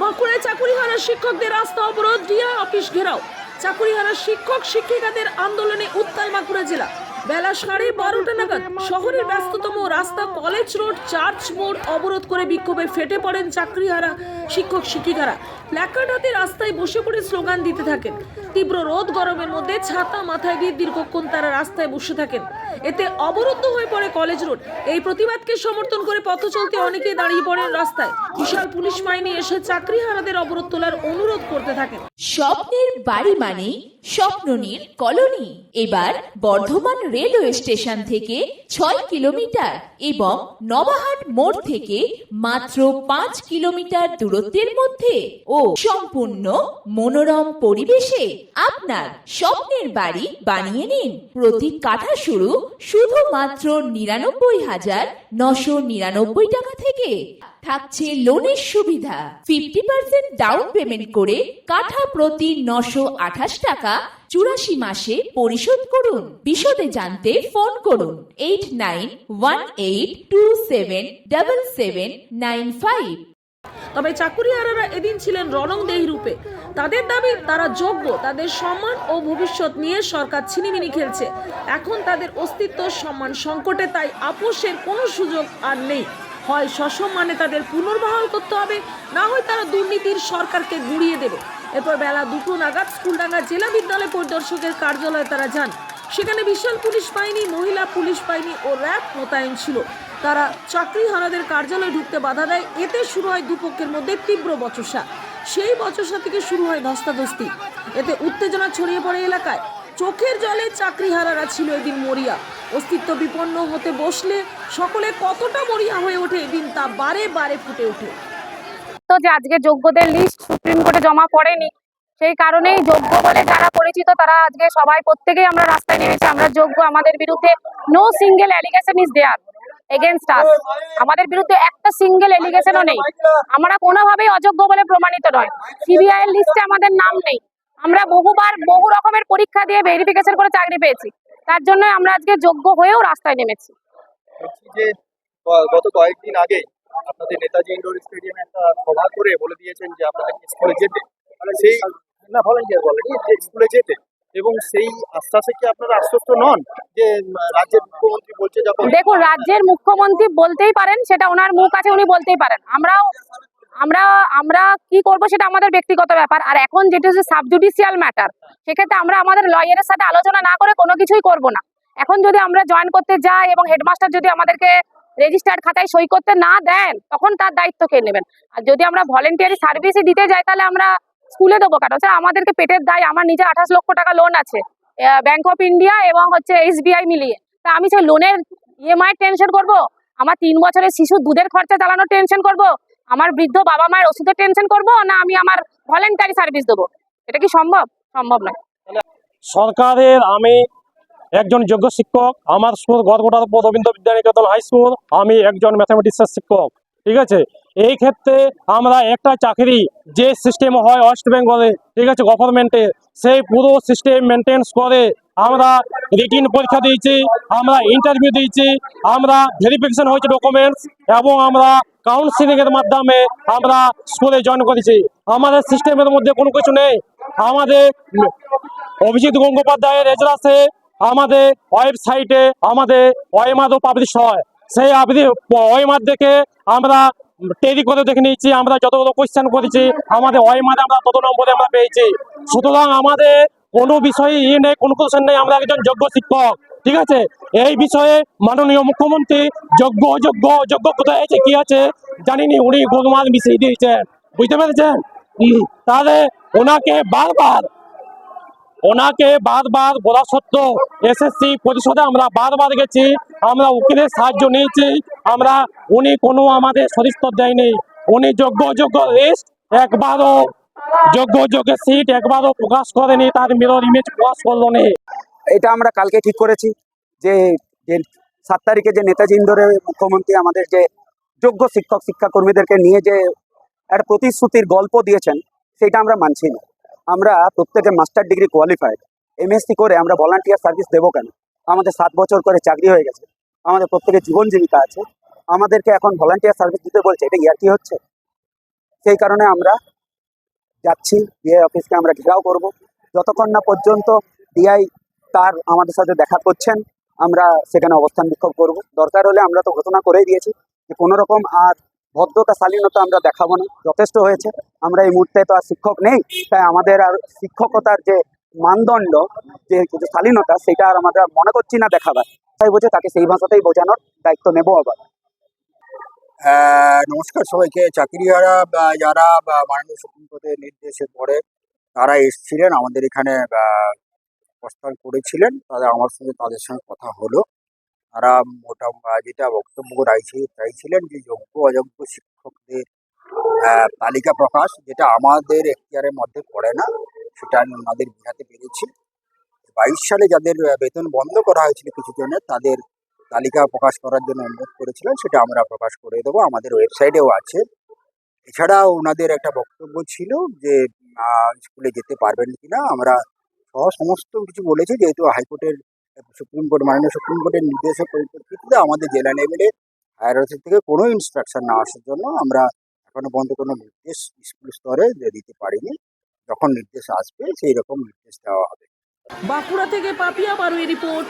বাঁকুড়ায় চাকুরিহারা শিক্ষকদের রাস্তা অবরোধ ডিআ অফিস ঘেরাও। চাকুরিহারা শিক্ষক, শিক্ষিকাদের আন্দোলনে উত্তাল বাঁকুড়া জেলা। বেলা সাড়ে বারোটা নাগাদ শহরের ব্যস্ততম রাস্তা কলেজ রোড, চার্চ মোড় অবরোধ করে বিক্ষোভে ফেটে পড়েন চাকরিহারা শিক্ষক, শিক্ষিকারা। প্ল্যাকার্ড হাতে রাস্তায় বসে পড়ে স্লোগান দিতে থাকেন। তীব্র রোদ গরমের মধ্যে ছাতা মাথায় দিয়ে দীর্ঘক্ষণ তারা রাস্তায় বসে থাকেন। এতে অবরুদ্ধ হয়ে পড়ে কলেজ রোড। এই প্রতিবাদকে সমর্থন করে পথ চলতে অনেকেই দাঁড়িয়ে পড়েন রাস্তায়। বিশাল পুলিশ বাহিনী এসে চাকরিহারাদের অবরোধ তোলার অনুরোধ করতে থাকেন স্বপ্নের বাড়ি মানে স্বপ্ননীর কলোনি। এবার বর্ধমান রেলওয়ে স্টেশন থেকে ছয় কিলোমিটার এবং নবাহাট মোড় থেকে মাত্র পাঁচ কিলোমিটার দূরত্বের মধ্যে ও সম্পূর্ণ মনোরম পরিবেশে আপনার স্বপ্নের বাড়ি বানিয়ে নিন। প্রতি কাঠা শুরু শুধুমাত্র নিরানব্বই হাজার নশো নিরানব্বই টাকা থেকে থাকছে লোনের সুবিধা। ফিফটি পার্সেন্ট ডাউন পেমেন্ট করে কাঠা প্রতি নশো আঠাশ টাকা চুরাশি মাসে পরিশোধ করুন। বিশদে জানতে ফোন করুন eight nine one eight two seven double seven nine five তবে চাকুরিহারারা এদিন ছিলেন রণংদেহী রূপে। তাদের দাবি, তারা যোগ্য, তাদের সম্মান ও ভবিষ্যৎ নিয়ে সরকার ছিনিমিনি খেলছে। এখন তাদের অস্তিত্ব, সম্মান সংকটে, তাই আপোষের কোনো সুযোগ আর নেই। হয় সসম্মানে তাদের পুনর্বহাল করতে হবে, না হয় তারা দুর্নীতির সরকারকে গুড়িয়ে দেবে। এরপর বেলা দুটো নাগাদ স্কুলডাঙ্গা জেলা বিদ্যালয় পরিদর্শকের কার্যালয়ে তারা যান। সেখানে বিশাল পুলিশ বাহিনী, মহিলা পুলিশ বাহিনী ও র্যাব মোতায়েন ছিল। তারা চাকরিহারাদের কার্যালয়ে ঢুকতে বাধা দেয়। এতে শুরু হয় দুপক্ষের মধ্যে তীব্র বচসা। সেই বচসা থেকে শুরু হয় ধস্তাধস্তি। এতে উত্তেজনা ছড়িয়ে পড়ে এলাকায়। চোখের জলে চাকরিহারারা ছিল এদিন মরিয়া। অস্তিত্ব বিপন্ন হতে বসলে সকলে কতটা মরিয়া হয়ে ওঠে এদিন তা বারে বারে ফুটে ওঠে। তো যে আজকে যোগ্যদের লিস্ট সুপ্রিম কোর্টে জমা পড়েনি, সেই কারণেই যোগ্য বলে যারা পরিচিত তারা আজকে সবাই প্রত্যেকেই আমরা রাস্তায় নেমেছি। আমরা যোগ্য, আমাদের বিরুদ্ধে no single allegation is there against us আমাদের বিরুদ্ধে একটা সিঙ্গেল এলিগেশনও নেই। আমরা কোনোভাবেই অযোগ্য বলে প্রমাণিত নয়। সিবিআই এর লিস্টে আমাদের নাম নেই। আমরা বহুবার বহু রকমের পরীক্ষা দিয়ে ভেরিফিকেশন করে চাকরি পেয়েছি। তার জন্য আমরা আজকে যোগ্য হয়েও রাস্তায় নেমেছি। গত কয়েকদিন আগে আপনাদের নেতাজি ইন্ডোর স্টেডিয়ামে একটা সভা করে বলে দিয়েছেন যে আপনাদের স্কুলে যেতে? সেই না ভলেন্টিয়ার যে স্কুলে যেতে। এবং সেই আশ্বাসে কি আপনারা আশ্বস্ত নন যে রাজ্যের মুখ্যমন্ত্রী বলছে যখন দেখুন, রাজ্যের মুখ্যমন্ত্রী বলতেই পারেন, সেটা ওনার মুখ আছে, উনি বলতেই পারেন। আমরাও আমরা আমরা কি করব সেটা আমাদের ব্যক্তিগত ব্যাপার। আর এখন যেটা হচ্ছে সাবজুডিশিয়াল ম্যাটার সেক্ষেত্রে আমরা আমাদের লয়ারের সাথে আলোচনা না করে কোনো কিছুই করব না। এখন যদি আমরা জয়েন করতে যাই এবং হেডমাস্টার যদি আমাদেরকে রেজিস্টার্ড খাতায় সই করতে না দেন, তখন তার দায়িত্ব কে নেবেন? আর যদি আমরা ভলেন্টিয়ারি সার্ভিসই দিতে যাই, তাহলে আমরা স্কুলে দেবো কেন? স্যার আমাদেরকে পেটের দায়, আমার নিজে আঠাশ লক্ষ টাকা লোন আছে ব্যাংক অফ ইন্ডিয়া এবং হচ্ছে এসবিআই মিলিয়ে। তা আমি সেই লোনের ইএমআই টেনশন করব? আমার তিন বছরের শিশু দুধের খরচা চালানোর টেনশন করব? আমার বৃদ্ধ বাবা মায়ের ওষুধের টেনশন করব? না আমি আমার ভলেন্টারি সার্ভিস দেবো? এটা কি সম্ভব? সম্ভব নয়। সরকারের আমি একজন যোগ্য শিক্ষক, আমার স্কুল গড়গোটার রবীন্দ্র বিদ্যানিকেতন হাই স্কুল, আমি একজন ম্যাথামেটিক্সের শিক্ষক। ঠিক আছে? এই ক্ষেত্রে আমরা একটা চাকরি যে সিস্টেম হয় ওয়েস্ট বেঙ্গলে ঠিক আছে গভর্নমেন্টের সেই পুরো সিস্টেম মেনটেন্স করে। আমরা রিটিন পরীক্ষা দিয়েছি, আমরা ইন্টারভিউ দিয়েছি, আমরা ভেরিফিকেশন হয়েছে ডকুমেন্টস এবং আমরা কাউন্সিলিং এর মাধ্যমে আমরা স্কুলে জয়েন করেছি। আমাদের সিস্টেমের মধ্যে কোনো কিছু নেই। আমাদের অভিজিৎ গঙ্গোপাধ্যায়ের এজলাসে আমাদের ওয়েবসাইটে আমাদের ওয়েমাদও পাবলিশ হয়। সেই আবৃ ওয়েমাদ দেখে আমরা টেরি করে দেখে নিয়েছি, আমরা যতগুলো কোয়েশ্চেন করেছি, আমাদের ওয়েমাদে আমরা তত নম্বরে আমরা পেয়েছি। সুতরাং আমাদের কোনো বিষয়ে ইয়ে নেই, কোনো কোশ্চেন নেই, আমরা একজন যোগ্য শিক্ষক, ঠিক আছে? এই বিষয়ে মাননীয় মুখ্যমন্ত্রী যোগ্য, অযোগ্য যোগ্য কোথায় আছে, কি আছে, জানিনি, উনি গোলমাল মিশিয়ে দিয়েছেন। বুঝতে পেরেছেন? তাহলে ওনাকে বারবার ওনাকে বারবার বলা সত্ত্বেও এসএসসি পরিষদে আমরা বারবার গেছি, আমরা উকিলের সাহায্য নিয়েছি, আমরা, উনি কোনো আমাদের সরিস্তর দেয়নি। উনি যোগ্য যোগ্য লিস্ট একবারও, যোগ্য যোগ্য সিট একবারও প্রকাশ করেনি, তার মিরর ইমেজ প্রকাশ করল নি। এটা আমরা কালকে ঠিক করেছি যে সাত তারিখে যে নেতাজি ইন্দোরে মুখ্যমন্ত্রী আমাদের যে যোগ্য শিক্ষক, শিক্ষাকর্মীদেরকে নিয়ে যে একটা প্রতিশ্রুতির গল্প দিয়েছেন, সেটা আমরা মানছি না। আমরা প্রত্যেকে মাস্টার ডিগ্রি কোয়ালিফাইড এমএসসি করে আমরা ভলান্টিয়ার সার্ভিস দেবো কেন? আমাদের সাত বছর করে চাকরি হয়ে গেছে। আমাদের প্রত্যেকের জীবন জীবিকা আছে। আমাদেরকে এখন ভলান্টিয়ার সার্ভিস দিতে বলছে। এটা ইয়ার কি হচ্ছে? সেই কারণে আমরা যাচ্ছি ডিআই অফিসকে আমরা ঘেরাও করব। যতক্ষণ না পর্যন্ত ডিআই তার আমাদের সাথে দেখা করছেন, আমরা সেখানে অবস্থান বিক্ষোভ করব। দরকার হলে আমরা তো ঘোষণা করেই দিয়েছি যে কোনো রকম আর ভদ্রতা শালীনতা আমরা দেখাবো না যথেষ্ট হয়েছে। আমরা এই মুহূর্তে তো আর শিক্ষক নেই তাই আমাদের আর শিক্ষকতার যে মানদণ্ড যে শালীনতা সেটা আর আমরা মনে করছি না দেখাবার। তাই বোঝে তাকে সেই ভাষাতেই বোঝানোর দায়িত্ব নেব আবার। আহ, নমস্কার সবাইকে। চাকরিহারা যারা মাননীয় সুপ্রিম কোর্টের নির্দেশে পড়ে তারা এসেছিলেন আমাদের এখানে প্রস্তাব করেছিলেন তাদের আমার সঙ্গে তাদের সঙ্গে কথা হলো। তারা মোটা যেটা বক্তব্য রাইছে চাইছিলেন যে যোগ্য, অযোগ্য শিক্ষকদের তালিকা প্রকাশ যেটা আমাদের এখতিয়ারের মধ্যে পড়ে না, সেটা আমি ওনাদের বোঝাতে পেরেছি। বাইশ সালে যাদের বেতন বন্ধ করা হয়েছিল কিছু জনের তাদের তালিকা প্রকাশ করার জন্য অনুরোধ করেছিলেন সেটা আমরা প্রকাশ করে দেবো। আমাদের ওয়েবসাইটেও আছে। এছাড়া ওনাদের একটা বক্তব্য ছিল যে স্কুলে যেতে পারবেন কিনা, আমরা সহ সমস্ত কিছু বলেছি, যেহেতু হাইকোর্টের সুপ্রিম কোর্ট মাননীয় সুপ্রিম কোর্টের নির্দেশের পরিপ্রেক্ষিতে আমাদের জেলা লেভেলে হায়ার অথরিটি থেকে কোনো ইনস্ট্রাকশন না আসার জন্য আমরা এখনও পর্যন্ত কোনো নির্দেশ স্কুল স্তরে দিতে পারিনি। যখন নির্দেশ আসবে সেই রকম নির্দেশ দেওয়া হবে। বাঁকুড়া থেকে পাপিয়া বারুই রিপোর্ট